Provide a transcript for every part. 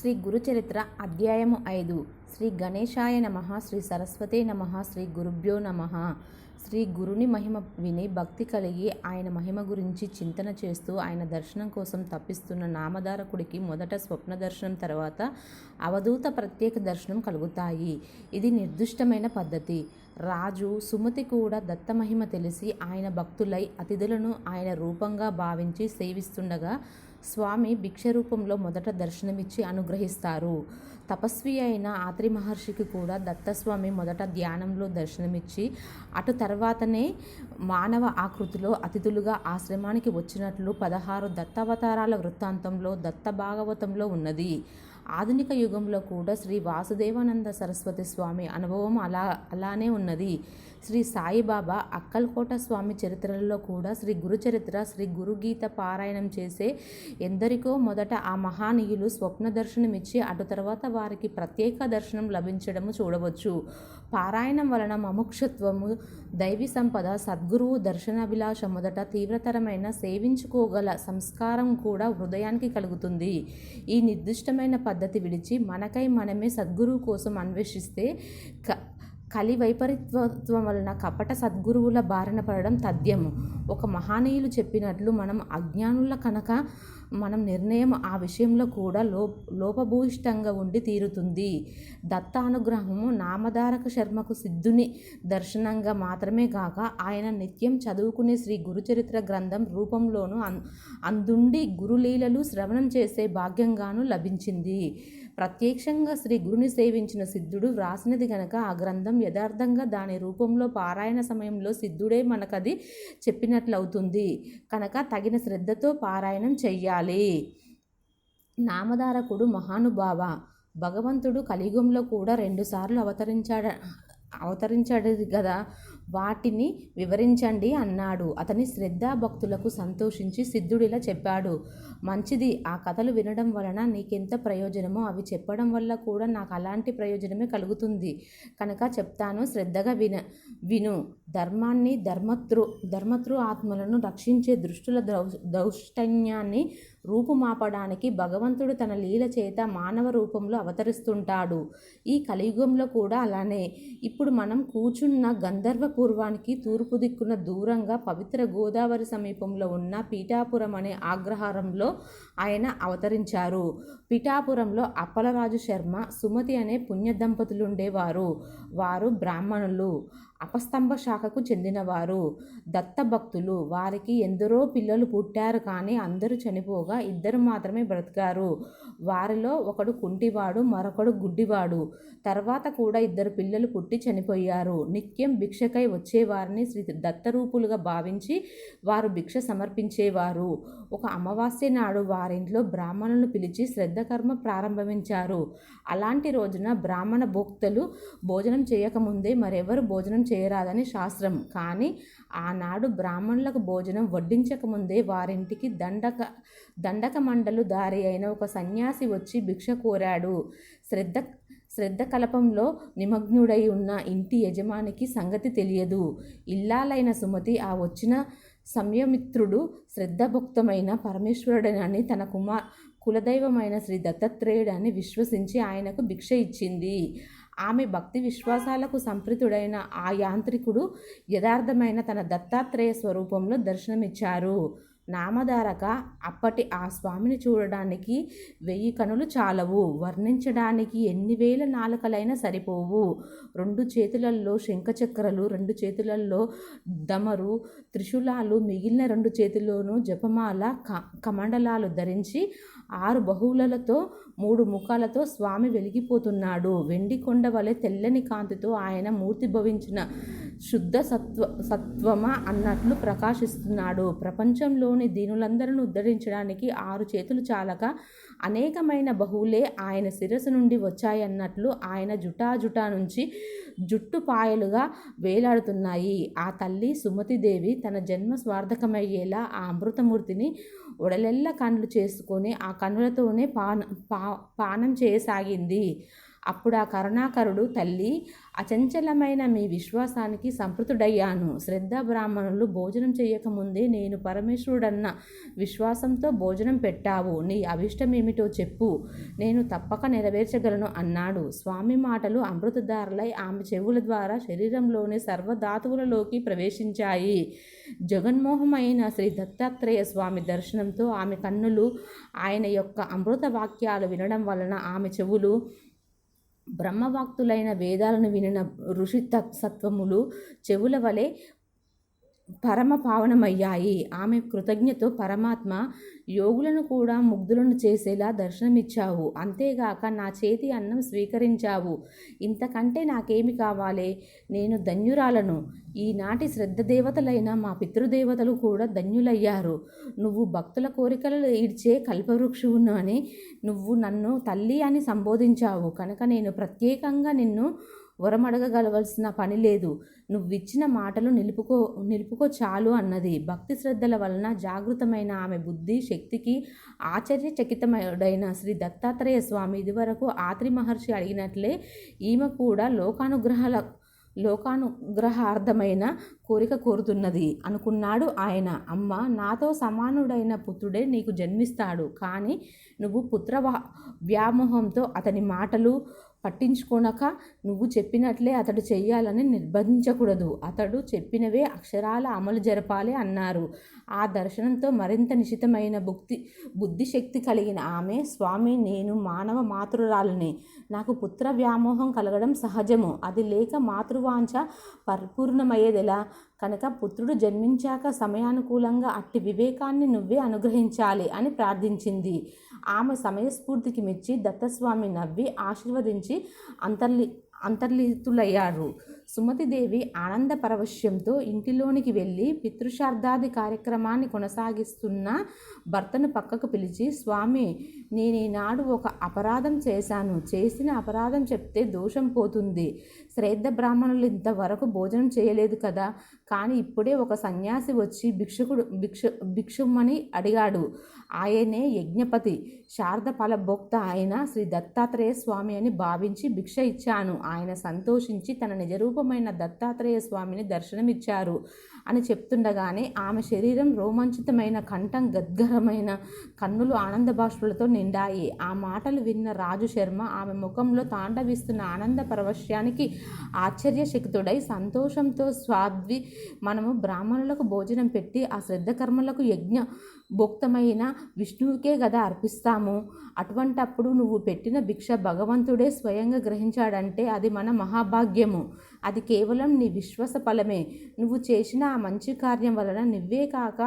శ్రీ గురుచరిత్ర అధ్యాయము ఐదు. శ్రీ గణేశాయ నమ శ్రీ సరస్వతే నమ శ్రీ గురుభ్యో నమ. శ్రీ గురుని మహిమ విని భక్తి కలిగి ఆయన మహిమ గురించి చింతన చేస్తూ ఆయన దర్శనం కోసం తప్పిస్తున్న నామధారకుడికి మొదట స్వప్న దర్శనం తర్వాత అవధూత ప్రత్యేక దర్శనం కలుగుతాయి. ఇది నిర్దిష్టమైన పద్ధతి. రాజు సుమతి కూడా దత్త మహిమ తెలిసి ఆయన భక్తులై అతిథులను ఆయన రూపంగా భావించి సేవిస్తుండగా స్వామి భిక్ష రూపంలో మొదట దర్శనమిచ్చి అనుగ్రహిస్తారు. తపస్వి అయిన ఆత్రి మహర్షికి కూడా దత్తస్వామి మొదట ధ్యానంలో దర్శనమిచ్చి అటు తర్వాతనే మానవ ఆకృతిలో అతిథులుగా ఆశ్రమానికి వచ్చినట్లు పదహారు దత్తావతారాల వృత్తాంతంలో దత్త భాగవతంలో ఉన్నది. ఆధునిక యుగంలో కూడా శ్రీ వాసుదేవానంద సరస్వతి స్వామి అనుభవం అలా అలానే ఉన్నది. శ్రీ సాయిబాబా అక్కల్కోట స్వామి చరిత్రలలో కూడా శ్రీ గురు చరిత్ర శ్రీ గురుగీత పారాయణం చేసే ఎందరికో మొదట ఆ మహానీయులు స్వప్న దర్శనం ఇచ్చి అటు తర్వాత వారికి ప్రత్యేక దర్శనం లభించడము చూడవచ్చు. పారాయణం వలన మముక్షత్వము దైవీ సంపద సద్గురువు దర్శనాభిలాష మొదట తీవ్రతరమైన సేవించుకోగల సంస్కారం కూడా హృదయానికి కలుగుతుంది. ఈ నిర్దిష్టమైన పద్ధతి విడిచి మనకై మనమే సద్గురువు కోసం అన్వేషిస్తే క కలి వైపరీత్వం వలన కపట సద్గురువుల బారిన పడడం తథ్యము. ఒక మహానీయులు చెప్పినట్లు మనం అజ్ఞానుల కనుక మనం నిర్ణయం ఆ విషయంలో కూడా లో లోపభూయిష్టంగా ఉండి తీరుతుంది. దత్తానుగ్రహము నామధారక శర్మకు సిద్ధుని దర్శనంగా మాత్రమే కాక ఆయన నిత్యం చదువుకునే శ్రీ గురుచరిత్ర గ్రంథం రూపంలోనూ అందుండి గురులీలలు శ్రవణం చేసే భాగ్యంగాను లభించింది. ప్రత్యక్షంగా శ్రీ గురుని సేవించిన సిద్ధుడు వ్రాసినది గనక ఆ గ్రంథం యథార్థంగా దాని రూపంలో పారాయణ సమయంలో సిద్ధుడే మనకది చెప్పినట్లవుతుంది. కనుక తగిన శ్రద్ధతో పారాయణం చెయ్యాలి. నామధారకుడు మహానుభావ. భగవంతుడు కలియుగంలో కూడా రెండుసార్లు అవతరించాడ అవతరించాడు కదా వాటిని వివరించండి అన్నాడు. అతని శ్రద్ధా భక్తులకు సంతోషించి సిద్ధుడిలా చెప్పాడు. మంచిది ఆ కథలు వినడం వలన నీకెంత ప్రయోజనమో అవి చెప్పడం వల్ల కూడా నాకు అలాంటి ప్రయోజనమే కలుగుతుంది. కనుక చెప్తాను శ్రద్ధగా విన విను. ధర్మాన్ని ధర్మతృ ధర్మతృ ఆత్మలను రక్షించే దృష్టుల దౌ దౌష్టన్యాన్ని రూపుమాపడానికి భగవంతుడు తన లీల చేత మానవ రూపంలో అవతరిస్తుంటాడు. ఈ కలియుగంలో కూడా అలానే. ఇప్పుడు మనం కూర్చున్న గంధర్వ పూర్వానికి తూర్పు దిక్కున దూరంగా పవిత్ర గోదావరి సమీపంలో ఉన్న పీఠాపురం అనే ఆగ్రహారంలో ఆయన అవతరించారు. పిఠాపురంలో అప్పలరాజు శర్మ సుమతి అనే పుణ్య దంపతులుండేవారు. వారు బ్రాహ్మణులు అపస్తంభ శాఖకు చెందినవారు. దత్తభక్తులు వారికి ఎందరో పిల్లలు పుట్టారు కానీ అందరూ చనిపోగా ఇద్దరు మాత్రమే బ్రతికారు. వారిలో ఒకడు కుంటివాడు మరొకడు గుడ్డివాడు. తర్వాత కూడా ఇద్దరు పిల్లలు పుట్టి చనిపోయారు. నిత్యం భిక్షకై వచ్చేవారిని శ్రీ దత్తరూపులుగా భావించి వారు భిక్ష సమర్పించేవారు. ఒక అమావాస్య నాడు వారింట్లో బ్రాహ్మణులను పిలిచి శ్రద్ధకర్మ ప్రారంభించారు. అలాంటి రోజున బ్రాహ్మణ భోక్తలు భోజనం చేయకముందే మరెవరు భోజనం చేయరాదని శాస్త్రం. కానీ ఆనాడు బ్రాహ్మణులకు భోజనం వడ్డించకముందే వారింటికి దండక దండక మండలు దారి అయిన ఒక సన్యాసి వచ్చి భిక్ష కోరాడు. శ్రద్ధ శ్రద్ధ కలపంలో నిమగ్నుడై ఉన్న ఇంటి యజమానికి సంగతి తెలియదు. ఇల్లాలైన సుమతి ఆ వచ్చిన సంయమిత్రుడు శ్రద్ధభుక్తమైన పరమేశ్వరుడనని తన కుమార్ కులదైవమైన శ్రీ దత్తాత్రేయుడని విశ్వసించి ఆయనకు భిక్ష ఇచ్చింది. ఆమె భక్తి విశ్వాసాలకు సంప్రీతుడైన ఆ యాంత్రికుడు యథార్థమైన తన దత్తాత్రేయ స్వరూపంలో దర్శనమిచ్చారు. నామధారక అప్పటి ఆ స్వామిని చూడడానికి వెయ్యి కనులు చాలవు. వర్ణించడానికి ఎన్ని వేల నాలుకలైనా సరిపోవు. రెండు చేతులల్లో శంఖచక్రలు రెండు చేతులలో దమరు త్రిశూలాలు మిగిలిన రెండు చేతుల్లోనూ జపమాల క కమండలాలు ధరించి ఆరు బహువులతో మూడు ముఖాలతో స్వామి వెలిగిపోతున్నాడు. వెండి కొండ వలె తెల్లని కాంతితో ఆయన మూర్తి భవించిన శుద్ధ సత్వ సత్వమా అన్నట్లు ప్రకాశిస్తున్నాడు. ప్రపంచంలోని దీనులందరిని ఉద్ధరించడానికి ఆరు చేతులు చాలక అనేకమైన బహువులే ఆయన శిరస్సు నుండి వచ్చాయన్నట్లు ఆయన జుటాజుటా నుంచి జుట్టు పాయలుగా వేలాడుతున్నాయి. ఆ తల్లి సుమతిదేవి తన జన్మ స్వార్థకమయ్యేలా ఆ అమృతమూర్తిని ఉడలెల్ల కళ్ళు చేసుకొని ఆ కన్నులతోనే పాన పా పానం చేయసాగింది. అప్పుడు ఆ కరుణాకరుడు తల్లి అచంచలమైన మీ విశ్వాసానికి సంపృతుడయ్యాను. శ్రద్ధ బ్రాహ్మణులు భోజనం చేయకముందే నేను పరమేశ్వరుడన్న విశ్వాసంతో భోజనం పెట్టావు. నీ అభిష్టమేమిటో చెప్పు. నేను తప్పక నెరవేర్చగలను అన్నాడు. స్వామి మాటలు అమృతధారలై ఆమె చెవుల ద్వారా శరీరంలోని సర్వధాతువులలోకి ప్రవేశించాయి. జగన్మోహమైన శ్రీ దత్తాత్రేయ స్వామి దర్శనంతో ఆమె కన్నులు ఆయన యొక్క అమృత వాక్యాలు వినడం వలన ఆమె చెవులు బ్రహ్మవాక్తులైన వేదాలను వినిన ఋషి సత్వములు చెవుల వలె పరమ పావనమయ్యాయి. ఆమె కృతజ్ఞతో పరమాత్మ యోగులను కూడా ముగ్ధులను చేసేలా దర్శనమిచ్చావు. అంతేగాక నా చేతి అన్నం స్వీకరించావు. ఇంతకంటే నాకేమి కావాలి? నేను ధన్యురాలను. ఈనాటి శ్రద్ధ దేవతలైన మా పితృదేవతలు కూడా ధన్యులయ్యారు. నువ్వు భక్తుల కోరికలు ఈడ్చే కల్పవృక్షువును అని నువ్వు నన్ను తల్లి అని సంబోధించావు. కనుక నేను ప్రత్యేకంగా నిన్ను వరమడగగలవలసిన పని లేదు. నువ్విచ్చిన మాటలు నిలుపుకో నిలుపుకో చాలు అన్నది. భక్తి శ్రద్ధల వలన జాగృతమైన ఆమె బుద్ధి శక్తికి ఆశ్చర్యచకితమైన శ్రీ దత్తాత్రేయ స్వామి ఇదివరకు ఆత్రి మహర్షి అడిగినట్లే ఈమె కూడా లోకానుగ్రహాల లోకానుగ్రహార్థమైన కోరిక కోరుతున్నది అనుకున్నాడు ఆయన. అమ్మ నాతో సమానుడైన పుత్రుడే నీకు జన్మిస్తాడు. కానీ నువ్వు పుత్ర వ్యామోహంతో అతని మాటలు పట్టించుకోనక నువ్వు చెప్పినట్లే అతడు చెయ్యాలని నిర్బంధించకూడదు. అతడు చెప్పినవే అక్షరాల అమలు జరపాలి అన్నారు. ఆ దర్శనంతో మరింత నిశితమైన బుద్ధి బుద్ధిశక్తి కలిగిన ఆమె స్వామి నేను మానవ మాతృరాలని. నాకు పుత్ర వ్యామోహం కలగడం సహజము. అది లేక మాతృవాంఛ పరిపూర్ణమయ్యేదిలా? కనుక పుత్రుడు జన్మించాక సమయానుకూలంగా అట్టి వివేకాన్ని నువ్వే అనుగ్రహించాలి అని ప్రార్థించింది. ఆమె సమయస్ఫూర్తికి మెచ్చి దత్తస్వామి నవ్వి ఆశీర్వదించి అంతర్లి అంతర్లితులయ్యారు. సుమతిదేవి ఆనంద పరవశ్యంతో ఇంటిలోనికి వెళ్ళి పితృశార్థాది కార్యక్రమాన్ని కొనసాగిస్తున్న భర్తను పక్కకు పిలిచి స్వామి నేను ఈనాడు ఒక అపరాధం చేశాను. చేసిన అపరాధం చెప్తే దోషం పోతుంది. శ్రేద్ధ బ్రాహ్మణులు ఇంతవరకు భోజనం చేయలేదు కదా. కానీ ఇప్పుడే ఒక సన్యాసి వచ్చి భిక్షకుడు భిక్ష భిక్షుమ్మని అడిగాడు. ఆయనే యజ్ఞపతి. శారద ఫలభోక్త అయిన శ్రీ దత్తాత్రేయ స్వామి అని భావించి భిక్ష ఇచ్చాను. ఆయన సంతోషించి తన నిజరూపమైన దత్తాత్రేయ స్వామిని దర్శనమిచ్చారు. అని చెప్తుండగానే ఆమె శరీరం రోమాంచితమైన కంఠం గద్గరమైన కన్నులు ఆనంద బాష్పులతో నిండాయి. ఆ మాటలు విన్న రాజు శర్మ ఆమె ముఖంలో తాండవిస్తున్న ఆనంద పరవశ్యానికి ఆశ్చర్యశక్తుడై సంతోషంతో స్వాద్వి మనము బ్రాహ్మణులకు భోజనం పెట్టి ఆ శ్రద్ధ కర్మలకు యజ్ఞ భోక్తమైన విష్ణువుకే కదా అర్పిస్తాము. అటువంటప్పుడు నువ్వు పెట్టిన భిక్ష భగవంతుడే స్వయంగా గ్రహించాడంటే అది మన మహాభాగ్యము. అది కేవలం నీ విశ్వాస ఫలమే. నువ్వు చేసిన ఆ మంచి కార్యం వలన నువ్వే కాక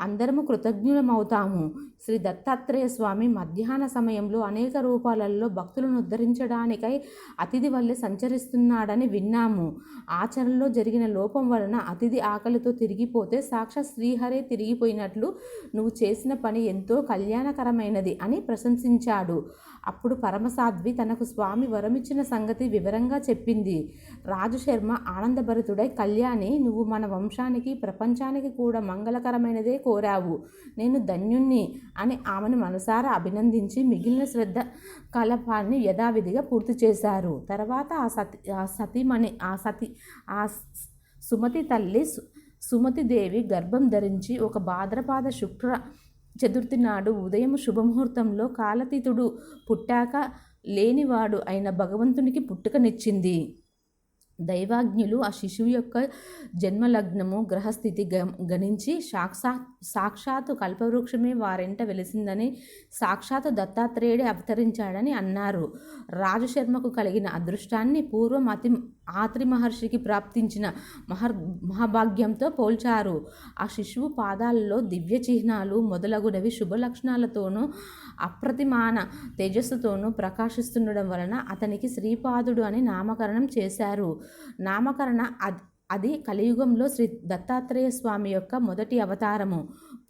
అందరము కృతజ్ఞులమవుతాము. శ్రీ దత్తాత్రేయ స్వామి మధ్యాహ్న సమయంలో అనేక రూపాలలో భక్తులను ఉద్ధరించడానికై అతిథి వల్లే సంచరిస్తున్నాడని విన్నాము. ఆచరణలో జరిగిన లోపం వలన అతిథి ఆకలితో తిరిగిపోతే సాక్షాత్ శ్రీహరే తిరిగిపోయినట్లు నువ్వు చేసిన పని ఎంతో కళ్యాణకరమైనది అని ప్రశంసించాడు. అప్పుడు పరమసాధ్వి తనకు స్వామి వరమిచ్చిన సంగతి వివరంగా చెప్పింది. రాజుశర్మ ఆనందభరితుడై కళ్యాణి నువ్వు మన వంశానికి ప్రపంచానికి కూడా మంగళకరమైనదే కోరావు. నేను ధన్యుణ్ణి అని ఆమెను మనసారా అభినందించి మిగిలిన శ్రద్ధ కలపాన్ని యథావిధిగా పూర్తి చేశారు. తర్వాత ఆ సతి ఆ సతీమణి ఆ సతి ఆ సుమతి తల్లి సుమతిదేవి గర్భం ధరించి ఒక భాద్రపాద శుక్ర చతుర్థి నాడు ఉదయం శుభముహూర్తంలో కాలతీతుడు పుట్టాక లేనివాడు అయిన భగవంతునికి పుట్టుకనిచ్చింది దైవాజ్ఞులు ఆ శిశువు యొక్క జన్మలగ్నము గ్రహస్థితి గణించి సాక్షాత్ సాక్షాత్తు కల్పవృక్షమే వారింట వెలిసిందని సాక్షాత్తు దత్తాత్రేయుడే అవతరించాడని అన్నారు. రాజశర్మకు కలిగిన అదృష్టాన్ని పూర్వం అతి ఆత్రి మహర్షికి ప్రాప్తించిన మహర్ మహాభాగ్యంతో పోల్చారు. ఆ శిశువు పాదాలలో దివ్య చిహ్నాలు మొదలగునవి శుభ లక్షణాలతోనూ అప్రతిమాన తేజస్సుతోనూ ప్రకాశిస్తుండడం వలన అతనికి శ్రీపాదుడు అని నామకరణం చేశారు. నామకరణ అది కలియుగంలో శ్రీ దత్తాత్రేయ స్వామి యొక్క మొదటి అవతారము.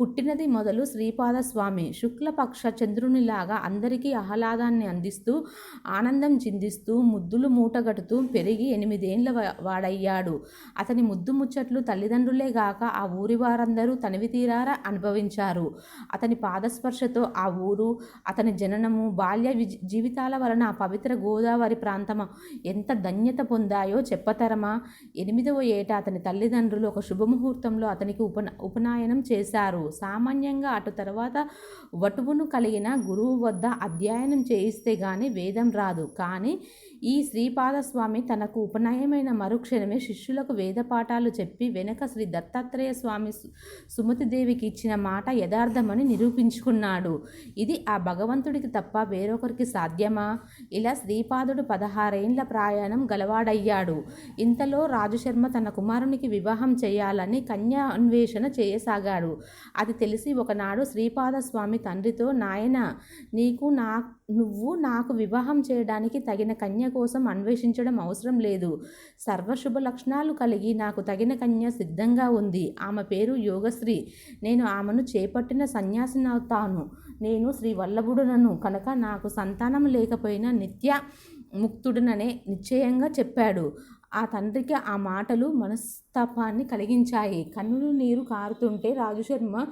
పుట్టినది మొదలు శ్రీపాదస్వామి. శుక్లపక్ష చంద్రునిలాగా అందరికీ ఆహ్లాదాన్ని అందిస్తూ ఆనందం చిందిస్తూ ముద్దులు మూటగడుతూ పెరిగి ఎనిమిదేండ్ల వాడయ్యాడు. అతని ముద్దు ముచ్చట్లు తల్లిదండ్రులే గాక ఆ ఊరి వారందరూ తనివి తీరారా అనుభవించారు. అతని పాదస్పర్శతో ఆ ఊరు అతని జననము బాల్య జీవితాల వలన ఆ పవిత్ర గోదావరి ప్రాంతం ఎంత ధన్యత పొందాయో చెప్పతరమా? ఎనిమిదవ ఏట అతని తల్లిదండ్రులు ఒక శుభముహూర్తంలో అతనికి ఉపన ఉపనయనం చేశారు. సామాన్యంగా అటు తర్వాత వటువును కలిగిన గురువు వద్ద అధ్యయనం చేయిస్తే గాని వేదం రాదు. కానీ ఈ శ్రీపాదస్వామి తనకు ఉపనయమైన మరుక్షణమే శిష్యులకు వేద పాఠాలు చెప్పి వెనక శ్రీ దత్తాత్రేయ స్వామి సుమతిదేవికి ఇచ్చిన మాట యథార్థమని నిరూపించుకున్నాడు. ఇది ఆ భగవంతుడికి తప్ప వేరొకరికి సాధ్యమా? ఇలా శ్రీపాదుడు పదహారేండ్ల ప్రయాణం గలవాడయ్యాడు. ఇంతలో రాజశర్మ తన కుమారునికి వివాహం చేయాలని కన్యా అన్వేషణ చేయసాగాడు. అది తెలిసి ఒకనాడు శ్రీపాదస్వామి తండ్రితో నాయన నీకు నా నువ్వు నాకు వివాహం చేయడానికి తగిన కన్య కోసం అన్వేషించడం అవసరం లేదు. సర్వశుభ లక్షణాలు కలిగి నాకు తగిన కన్య సిద్ధంగా ఉంది. ఆమె పేరు యోగశ్రీ. నేను ఆమెను చేపట్టిన సన్యాసినవుతాను నేను శ్రీ వల్లభుడునను. కనుక నాకు సంతానం లేకపోయినా నిత్య ముక్తుడుననే నిశ్చయంగా చెప్పాడు. ఆ తండ్రికి ఆ మాటలు మనస్తాపాన్ని కలిగించాయి. కన్నులు నీరు కారుతుంటే రాజుశర్మ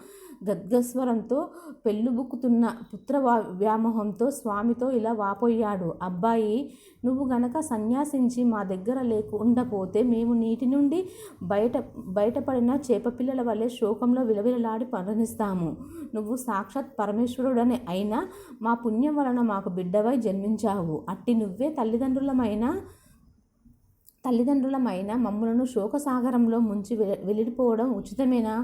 గద్గస్వరంతో పెళ్ళుబుక్కుతున్న పుత్ర వ్యామోహంతో స్వామితో ఇలా వాపోయాడు. అబ్బాయి నువ్వు గనక సన్యాసించి మా దగ్గర లేకుండపోతే మేము నీటి నుండి బయట బయటపడిన చేపపిల్లల వలె శోకంలో విలవిలలాడి మరణిస్తాము. నువ్వు సాక్షాత్ పరమేశ్వరుడని అయినా మా పుణ్యం వలన మాకు బిడ్డవై జన్మించావు. అట్టి నువ్వే తల్లిదండ్రులమైనా తల్లిదండ్రులమైన మమ్ములను శోకసాగరంలో ముంచి వెళ్ళిపోవడం వెలిడిపోవడం ఉచితమేనా?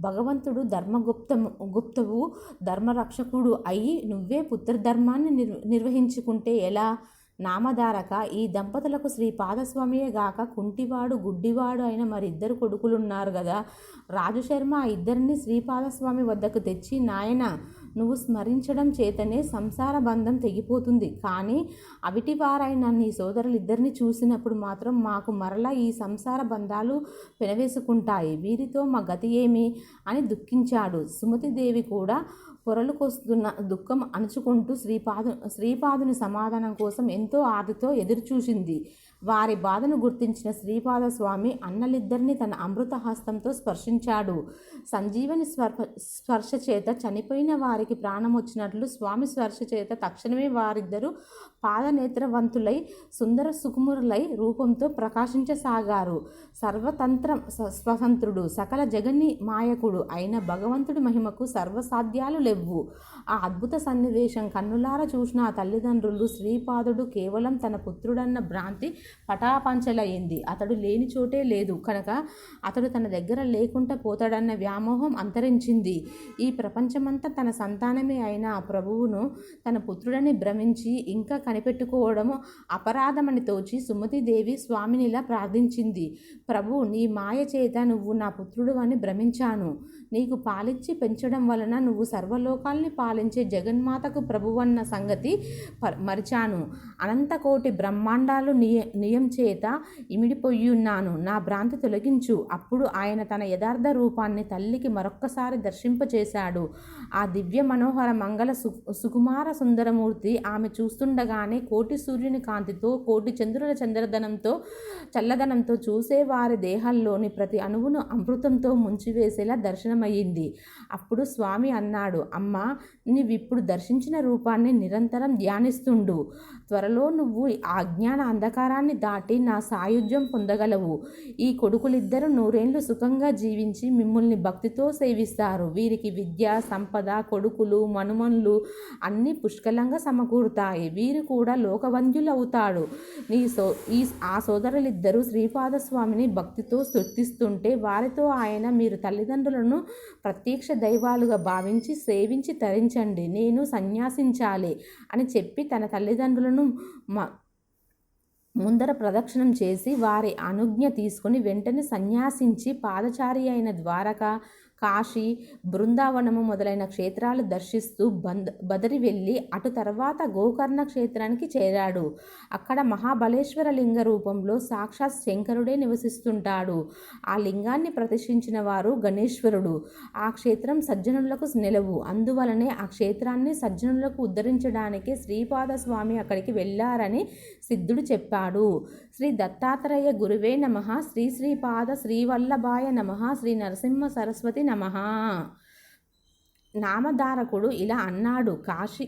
భగవంతుడు ధర్మగుప్తము గుప్తవు ధర్మరక్షకుడు అయి నువ్వే పుత్రధర్మాన్ని నిర్ నిర్వహించుకుంటే ఎలా? నామధారక ఈ దంపతులకు శ్రీ పాదస్వామియే గాక కుంటివాడు గుడ్డివాడు అయిన మరిద్దరు కొడుకులున్నారు కదా రాజుశర్మ ఆ ఇద్దరిని శ్రీపాదస్వామి వద్దకు తెచ్చి నాయన నువ్వు స్మరించడం చేతనే సంసార బంధం తెగిపోతుంది. కానీ అవిటి వారైన నీ సోదరులిద్దరిని చూసినప్పుడు మాత్రం మాకు మరలా ఈ సంసార బంధాలు పెనవేసుకుంటాయి. వీరితో మా గతి ఏమి? అని దుఃఖించాడు. సుమతిదేవి కూడా పొరలుకొస్తున్న దుఃఖం అణుచుకుంటూ శ్రీపాదు శ్రీపాదుని సమాధానం కోసం ఎంతో ఆదితో ఎదురుచూసింది. వారి బాధను గుర్తించిన శ్రీపాద స్వామి అన్నలిద్దరిని తన అమృత హస్తంతో స్పర్శించాడు. సంజీవని స్పర్శ స్పర్శ చేత చనిపోయిన వారికి ప్రాణం వచ్చినట్లు స్వామి స్పర్శ చేత తక్షణమే వారిద్దరూ పాదనేత్రవంతులై సుందర సుకుమురులై రూపంతో ప్రకాశించసాగారు. సర్వతంత్రం స్వతంత్రుడు సకల జగన్ని మాయకుడు అయిన భగవంతుడి మహిమకు సర్వసాధ్యాలు లెవ్వు ఆ అద్భుత సన్నివేశం కన్నులార చూసిన ఆ తల్లిదండ్రులు శ్రీపాదుడు కేవలం తన పుత్రుడన్న భ్రాంతి పటాపంచలయ్యింది. అతడు లేని చోటే లేదు. కనుక అతడు తన దగ్గర లేకుండా పోతాడన్న వ్యామోహం అంతరించింది. ఈ ప్రపంచమంతా తన సంతానమే అయిన ఆ ప్రభువును తన పుత్రుడని భ్రమించి ఇంకా కనిపెట్టుకోవడము అపరాధమని తోచి సుమతిదేవి స్వామినిలా ప్రార్థించింది. ప్రభు నీ మాయ చేత నువ్వు నా పుత్రుడు అని భ్రమించాను. నీకు పాలిచ్చి పెంచడం వలన నువ్వు సర్వలోకాల్ని పాలించే జగన్మాతకు ప్రభువన్న సంగతి మరిచాను. అనంతకోటి బ్రహ్మాండాలు నియ నియం చేత ఇమిడిపోయి ఉన్నాను నా భ్రాంతి తొలగించు. అప్పుడు ఆయన తన యథార్థ రూపాన్ని తల్లికి మరొక్కసారి దర్శింపచేశాడు. ఆ దివ్య మనోహర మంగళ సు సుకుమార సుందరమూర్తి ఆమె చూస్తుండగానే కోటి సూర్యుని కాంతితో కోటి చంద్రుల చంద్రదనంతో చల్లదనంతో చూసే వారి దేహాల్లోని ప్రతి అణువును అమృతంతో ముంచివేసేలా దర్శనమయ్యింది. అప్పుడు స్వామి అన్నాడు అమ్మా నీవిప్పుడు దర్శించిన రూపాన్ని నిరంతరం ధ్యానిస్తుండు. త్వరలో నువ్వు ఆ అజ్ఞాన అంధకారాన్ని దాటి నా సాయుధ్యం పొందగలవు. ఈ కొడుకులిద్దరూ నూరేళ్ళు సుఖంగా జీవించి మిమ్మల్ని భక్తితో సేవిస్తారు. వీరికి విద్య సంపద కొడుకులు మనుమన్లు అన్నీ పుష్కలంగా సమకూరుతాయి. వీరు కూడా లోకవంద్యులవుతాడు నీ సో ఈ ఆ సోదరులిద్దరూ శ్రీపాదస్వామిని భక్తితో స్తుతిస్తుంటే వారితో ఆయన మీరు తల్లిదండ్రులను ప్రత్యక్ష దైవాలుగా భావించి సే సేవించి తరించండి నేను సన్యాసించాలి అని చెప్పి తన తల్లిదండ్రులను మ ముందర ప్రదక్షిణం చేసి వారి అనుజ్ఞ తీసుకుని వెంటనే సన్యాసించి పాదచారి అయిన ద్వారక కాశీ బృందావనము మొదలైన క్షేత్రాలు దర్శిస్తూ బంద్ బదరి వెళ్ళి అటు తర్వాత గోకర్ణ క్షేత్రానికి చేరాడు. అక్కడ మహాబలేశ్వర లింగ రూపంలో సాక్షాత్ శంకరుడే నివసిస్తుంటాడు. ఆ లింగాన్ని ప్రతిష్ఠించిన వారు గణేశ్వరుడు. ఆ క్షేత్రం సజ్జనులకు నిలవు. అందువలనే ఆ క్షేత్రాన్ని సజ్జనులకు ఉద్ధరించడానికి శ్రీపాద స్వామి అక్కడికి వెళ్ళారని సిద్ధుడు చెప్పాడు. శ్రీ దత్తాత్రేయ గురువే నమ శ్రీ శ్రీపాద శ్రీవల్లభాయ నమ శ్రీ నరసింహ సరస్వతి నమ నామధారకుడు ఇలా అన్నాడు కాశీ